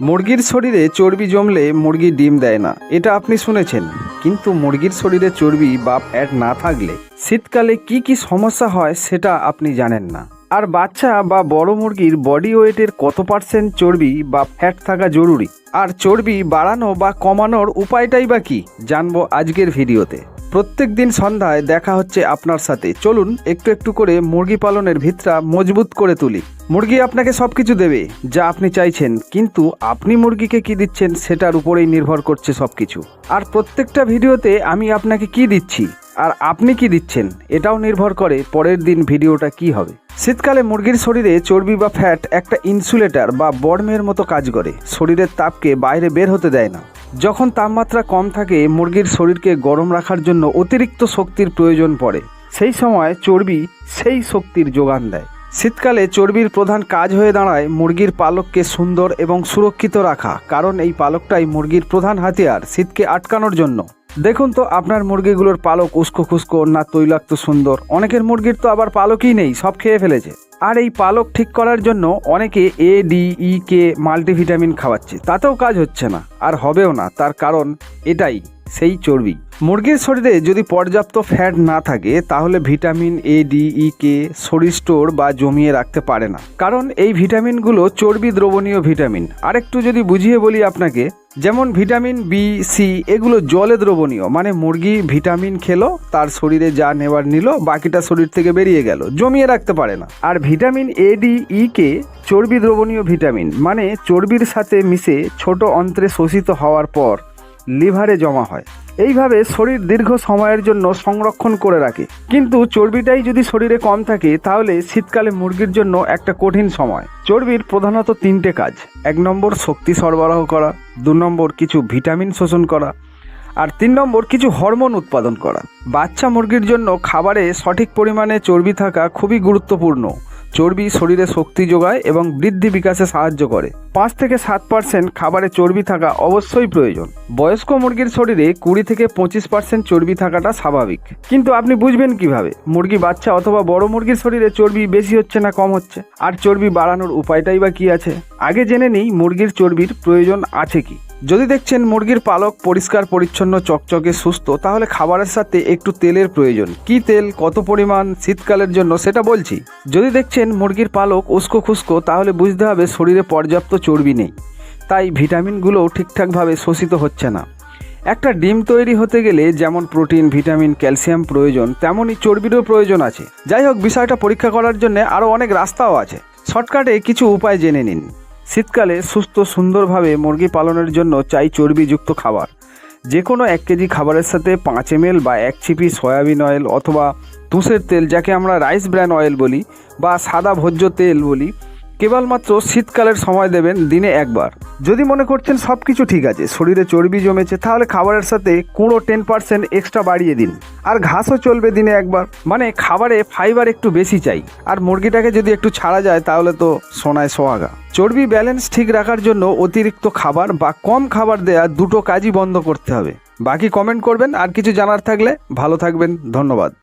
মুরগির শরীরে চর্বি জমলে মুরগি ডিম দেয় না। এটা আপনি শুনেছেন। কিন্তু মুরগির শরীরে চর্বি বা ফ্যাট না থাকলে শীতকালে কি কি সমস্যা হয় সেটা আপনি জানেন না। আর বাচ্চা বা বড় মুরগির বডি ওয়েটের কত পার্সেন্ট চর্বি বা ফ্যাট থাকা জরুরি? আর চর্বি বাড়ানো বা কমানোর উপায়টাই বা কি? জানব আজকের ভিডিওতে। প্রত্যেক দিন সন্ধ্যায় দেখা হচ্ছে আপনার সাথে। চলুন একটু একটু করে মুরগি পালনের ভিতরা মজবুত করে তুলি। মুরগি আপনাকে সব কিছু দেবে, যা আপনি চাইছেন, কিন্তু আপনি মুরগিকে কি দিচ্ছেন সেটার উপরেই নির্ভর করছে সব কিছু আর প্রত্যেকটা ভিডিওতে আমি আপনাকে কি দিচ্ছি, আর আপনি কি দিচ্ছেন, এটাও নির্ভর করে পরের দিন ভিডিওটা কি হবে। শীতকালে মুরগির শরীরে চর্বি বা ফ্যাট, একটা ইনসুলেটর বা বর্মের মতো কাজ করে। শরীরের তাপকে বাইরে বের হতে দেয় না। যখন তাপমাত্রা কম থাকে, মুরগির শরীরকে গরম রাখার জন্য অতিরিক্ত শক্তির প্রয়োজন পড়ে। সেই সময় চর্বি সেই শক্তির যোগান দেয়। শীতকালে চর্বির প্রধান কাজ হয়ে দাঁড়ায় মুরগির পালককে সুন্দর এবং সুরক্ষিত রাখা, কারণ এই পালকটাই মুরগির প্রধান হাতিয়ার শীতকে আটকানোর জন্য। দেখুন তো, আপনার মুরগিগুলোর পালক উস্কো খুস্কো, না তৈলাক্ত সুন্দর। অনেকের মুরগির তো আবার পালকই নেই, সব খেয়ে ফেলেছে। আর এই পালক ঠিক করার জন্য অনেকে এ, ডি, ই, কে, মাল্টিভিটামিন খাওয়াচ্ছে। তাতেও কাজ হচ্ছে না, আর হবেও না, তার কারণ এটাই। সেই চর্বি। মুরগির শরীরে যদি পর্যাপ্ত ফ্যাট না থাকে, তাহলে ভিটামিন এ ডি ই কে শরীর স্টোর বা জমিয়ে রাখতে পারে না। কারণ এই ভিটামিনগুলো চর্বি দ্রবণীয় ভিটামিন আরেকটু যদি বুঝিয়ে বলি আপনাকে, যেমন ভিটামিন বি সি এগুলো জলে দ্রবণীয় মানে মুরগি ভিটামিন খেলো, তার শরীরে যা নেওয়ার নিল, বাকিটা শরীর থেকে বেরিয়ে গেল, জমিয়ে রাখতে পারে না। আর ভিটামিন এ ডি ই কে চর্বি দ্রবণীয় ভিটামিন মানে চর্বির সাথে মিশে ছোট অন্ত্রে শোষিত হওয়ার পর লিভারে জমা হয়। এইভাবে শরীর দীর্ঘ সময়ের জন্য সংরক্ষণ করে রাখে। কিন্তু চর্বিটাই যদি শরীরে কম থাকে, তাহলে শীতকালে মুরগির জন্য একটা কঠিন সময়। চর্বির প্রধানত তিনটে কাজ। এক নম্বর, শক্তি সরবরাহ করা। দু নম্বর, কিছু ভিটামিন শোষণ করা। আর তিন নম্বর, কিছু হরমোন উৎপাদন করা। বাচ্চা মুরগির জন্য খাবারে সঠিক পরিমাণে চর্বি থাকা খুবই গুরুত্বপূর্ণ। চর্বি শরীরে শক্তি যোগায় এবং বৃদ্ধি বিকাশে সাহায্য করে। পাঁচ থেকে সাত পার্সেন্ট খাবারে চর্বি থাকা অবশ্যই প্রয়োজন। বয়স্ক মুরগির শরীরে কুড়ি থেকে পঁচিশ পার্সেন্ট চর্বি থাকাটা স্বাভাবিক। কিন্তু আপনি বুঝবেন কীভাবে? মুরগি বাচ্চা অথবা বড় মুরগির শরীরে চর্বি বেশি হচ্ছে না কম হচ্ছে? আর চর্বি বাড়ানোর উপায়টাই বা কি আছে? আগে জেনে নিই মুরগির চর্বির প্রয়োজন আছে কি। যদি দেখছেন মুরগির পালক পরিষ্কার, পরিচ্ছন্ন, চকচকে, সুস্থ, তাহলে খাবারের সাথে একটু তেলের প্রয়োজন। কি তেল, কত পরিমাণ, শীতকালের জন্য সেটা বলছি। যদি দেখছেন মুরগির পালক উস্কো খুস্কো, তাহলে বুঝতে হবে শরীরে পর্যাপ্ত চর্বি নেই। তাই ভিটামিনগুলোও ঠিকঠাকভাবে শোষিত হচ্ছে না। একটা ডিম তৈরি হতে গেলে যেমন প্রোটিন, ভিটামিন, ক্যালসিয়াম প্রয়োজন, তেমনই চর্বিরও প্রয়োজন আছে। যাই হোক, বিষয়টা পরীক্ষা করার জন্য আরও অনেক রাস্তাও আছে। শর্টকাটে কিছু উপায় জেনে নিন। শীতকালে সুস্থ, সুন্দরভাবে মুরগি পালনের জন্য চাই চর্বিযুক্ত খাবার। যে কোনো এক কেজি খাবারের সাথে পাঁচ এম বা এক চিপি সয়াবিন অয়েল অথবা তুষের তেল, যাকে আমরা রাইস ব্র্যান অয়েল বলি, বা সাদা ভোজ্য তেল বলি কেবলমাত্র শীতকালের সময় দেবেন দিনে একবার। যদি মনে করছেন সব কিছু ঠিক আছে, শরীরে চর্বি জমেছে, তাহলে খাবারের সাথে কুড়ো টেন পার্সেন্ট এক্সট্রা বাড়িয়ে দিন। আর ঘাসও চলবে দিনে একবার। মানে খাবারে ফাইবার একটু বেশি চাই। আর মুরগিটাকে যদি একটু ছাড়া যায়, তাহলে তো সোনায় সোহাগা। চর্বি ব্যালেন্স ঠিক রাখার জন্য অতিরিক্ত খাবার বা কম খাবার দেয়া দুটো কাজই বন্ধ করতে হবে। বাকি কমেন্ট করবেন, আর কিছু জানার থাকলে ভালো থাকবেন। ধন্যবাদ।